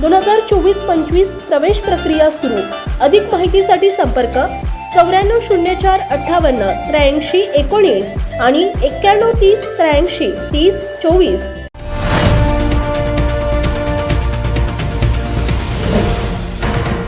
दोन हजार चोवीस पंचवीस प्रवेश प्रक्रिया सुरू. अधिक माहितीसाठी संपर्क चौऱ्याण्णव शून्य चार अठ्ठावन्न त्र्याऐंशी एकोणीस आणि एक्क्याण्णव तीस त्र्याऐंशी तीस चोवीस.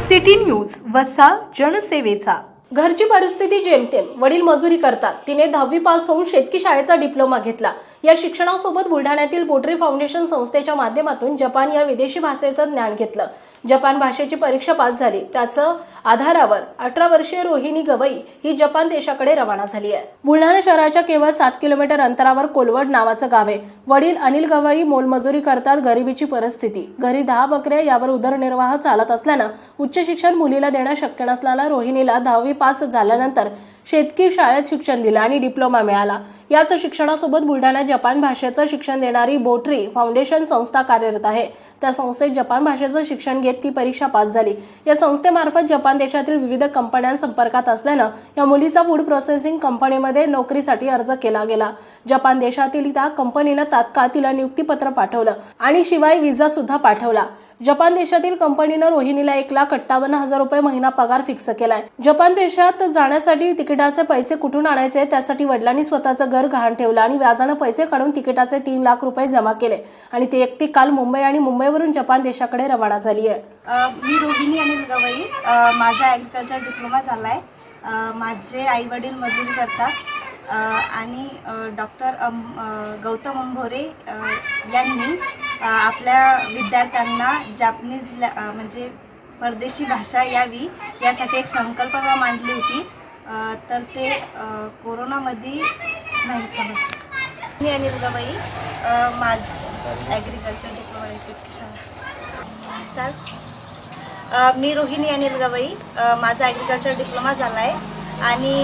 सिटी न्यूज वसा जनसेवेचा. घरची परिस्थिती जेमतेम वडील मजुरी करतात. तिने दहावी पास होऊन शेतकी शाळेचा डिप्लोमा घेतला. या शिक्षणासोबत बुलढाण्यातील पोट्री फाउंडेशन संस्थेच्या माध्यमातून जपान या विदेशी भाषेचं ज्ञान घेतलं. जपान भाषेची परीक्षा पास झाली. त्याचं आधारावर अठरा वर्षीय रोहिणी गवई ही जपान देशाकडे रवाना झाली आहे. बुलढाणा शहराच्या केवळ सात किलोमीटर अंतरावर कोलवड नावाचं गाव आहे. वडील अनिल गवई मोलमजुरी करतात गरिबीची परिस्थिती. घरी दहा बकऱ्या यावर उदरनिर्वाह चालत असल्यानं उच्च शिक्षण मुलीला देणं शक्य नसल्यानं रोहिणीला दहावी पास झाल्यानंतर शेतकी शाळेत शिक्षण दिलं आणि डिप्लोमा मिळाला. याच शिक्षणासोबत बुलढाणा जपान भाषेचं शिक्षण देणारी बोटरी फाउंडेशन संस्था कार्यरत आहे. त्या संस्थेत जपान भाषेचं शिक्षण घेत ती परीक्षा पास झाली. या संस्थेमार्फत जपान देशातील विविध कंपन्यां संपर्कात असल्यानं या मुलीचा फूड प्रोसेसिंग कंपनीमध्ये नोकरीसाठी अर्ज केला गेला. जपान देशातील त्या कंपनीनं तात्काळ तिला नियुक्तीपत्र पाठवलं आणि शिवाय विजा सुद्धा पाठवला. जपान देशातील कंपनीनं रोहिणीला एक लाख अठ्ठावन्न हजार रुपये महिना पगार फिक्स केलाय. जपान देशात जाण्यासाठी तिकिटाचे पैसे कुठून आणायचे? त्यासाठी वडिलांनी स्वतःचं घर गहाण ठेवलं आणि व्याजानं पैसे काढून तिकिटाचे तीन लाख रुपये जमा केले. आणि ते एकटी काल मुंबई आणि मुंबईवरून जपान देशाकडे रवाना झाली आहे. मी रोहिणी अनिल गवई. माझा ॲग्रिकल्चर डिप्लोमा झाला आहे माझे आईवडील मजुरी करतात. आणि डॉक्टर गौतम अंभोरे यांनी आपल्या विद्यार्थ्यांना जापनीज म्हणजे परदेशी भाषा यावी यासाठी एक संकल्पना मांडली होती. तर ते कोरोनामध्ये नाही थांबत. मी अनिल गवई माझ ॲग्रिकल्चर डिप्लोमा शिक्षण मी रोहिणी अनिल गवई माझा ॲग्रिकल्चर डिप्लोमा झाला आहे आणि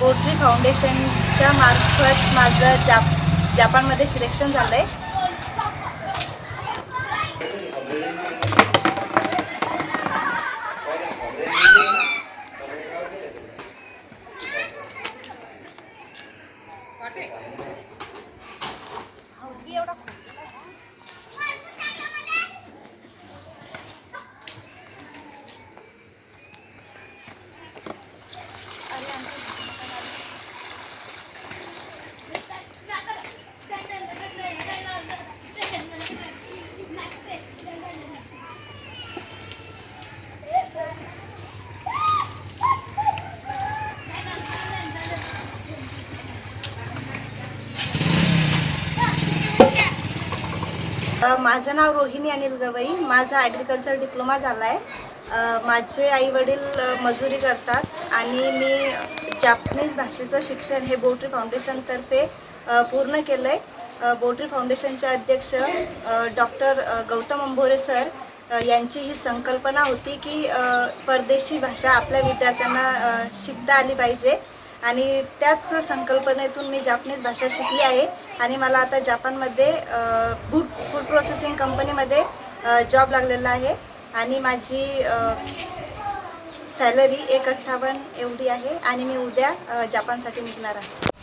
पोल्ट्री फाउंडेशनच्या मार्फत माझं जाप जापानमध्ये सिलेक्शन झालं आहे 뛰어라. माझं नाव रोहिणी अनिल गवई. माझा ॲग्रिकल्चर डिप्लोमा झाला आहे माझे आईवडील मजुरी करतात आणि मी जापनीज भाषेचं शिक्षण हे बोटरी फाउंडेशनतर्फे पूर्ण केलं आहे बोटरी फाउंडेशनचे अध्यक्ष डॉक्टर गौतम अंबोरे सर यांची ही संकल्पना होती की परदेशी भाषा आपल्या विद्यार्थ्यांना शिकता आली पाहिजे. आणि त्याच संकल्पनेतून मी जापनीज भाषा शिकली आहे. आणि मला आता जापानमध्ये फूड फूड प्रोसेसिंग कंपनीमध्ये जॉब लागलेला आहे. आणि माझी सॅलरी एक अठ्ठावन्न एवढी आहे. आणि मी उद्या जापानसाठी निघणार आहे.